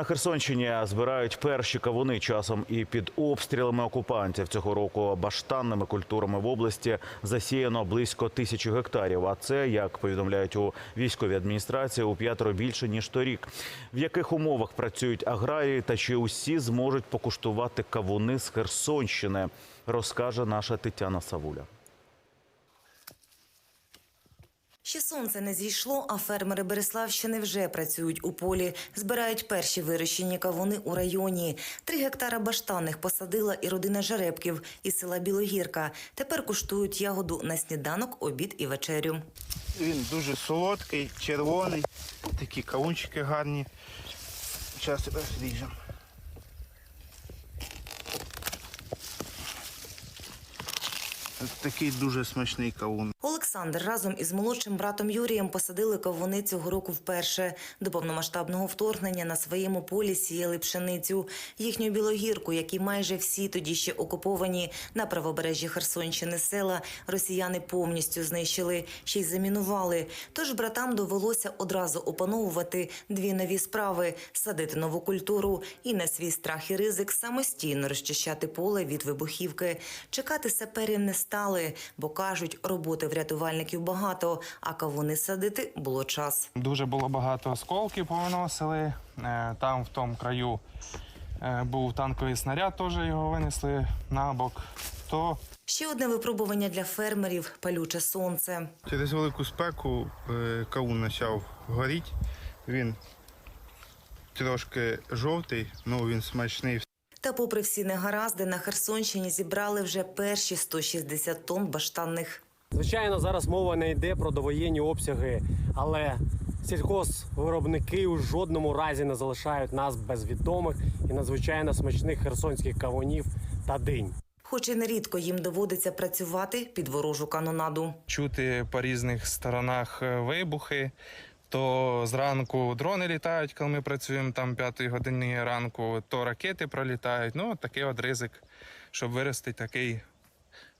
На Херсонщині збирають перші кавуни часом і під обстрілами окупантів. Цього року баштанними культурами в області засіяно близько тисячі гектарів. А це, як повідомляють у військовій адміністрації, у п'ятеро більше ніж торік. В яких умовах працюють аграрії та чи усі зможуть покуштувати кавуни з Херсонщини, розкаже наша Тетяна Савуля. Ще сонце не зійшло, а фермери Береславщини вже працюють у полі. Збирають перші вирощені кавуни у районі. Три гектара баштанних посадила і родина жеребків із села Білогірка. Тепер куштують ягоду на сніданок, обід і вечерю. Він дуже солодкий, червоний, такі кавунчики гарні. Зараз розріжемо. Такий дуже смачний кавун. Олександр разом із молодшим братом Юрієм посадили кавуни цього року вперше. До повномасштабного вторгнення на своєму полі сіяли пшеницю. Їхню білогірку, які майже всі тоді ще окуповані на правобережжі Херсонщини села, росіяни повністю знищили, ще й замінували. Тож братам довелося одразу опановувати дві нові справи: садити нову культуру і на свій страх і ризик самостійно розчищати поле від вибухівки. Чекати саперів не стали, бо кажуть, роботи врятувальників багато, а кавуни садити було час. Дуже було багато осколків повиносили. Е, Там в тому краю е, був танковий снаряд, теж його винесли на бок. То Ще одне випробування для фермерів палюче сонце. Через велику спеку е, кавун почав горіти. Він трошки жовтий, ну він смачний. Та, попри всі негаразди, на Херсонщині зібрали вже перші 160 тонн баштанних. Звичайно, зараз мова не йде про довоєнні обсяги, але сільхозвиробники у жодному разі не залишають нас без відомих і надзвичайно смачних херсонських кавунів та динь. Хоч і нерідко їм доводиться працювати під ворожу канонаду. чути по різних сторонах е, вибухи. То зранку дрони літають, коли ми працюємо там п'ятої години ранку, то ракети пролітають. Ну, такий от ризик, щоб вирости такий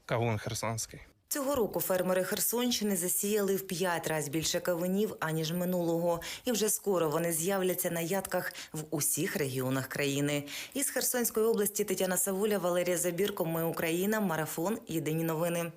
кавун херсонський. Цього року фермери Херсонщини засіяли в п'ять разів більше кавунів, аніж минулого. І вже скоро вони з'являться на ядках в усіх регіонах країни. Із Херсонської області Тетяна Савуля, Валерія Забірко. Ми Україна. Марафон. Єдині новини.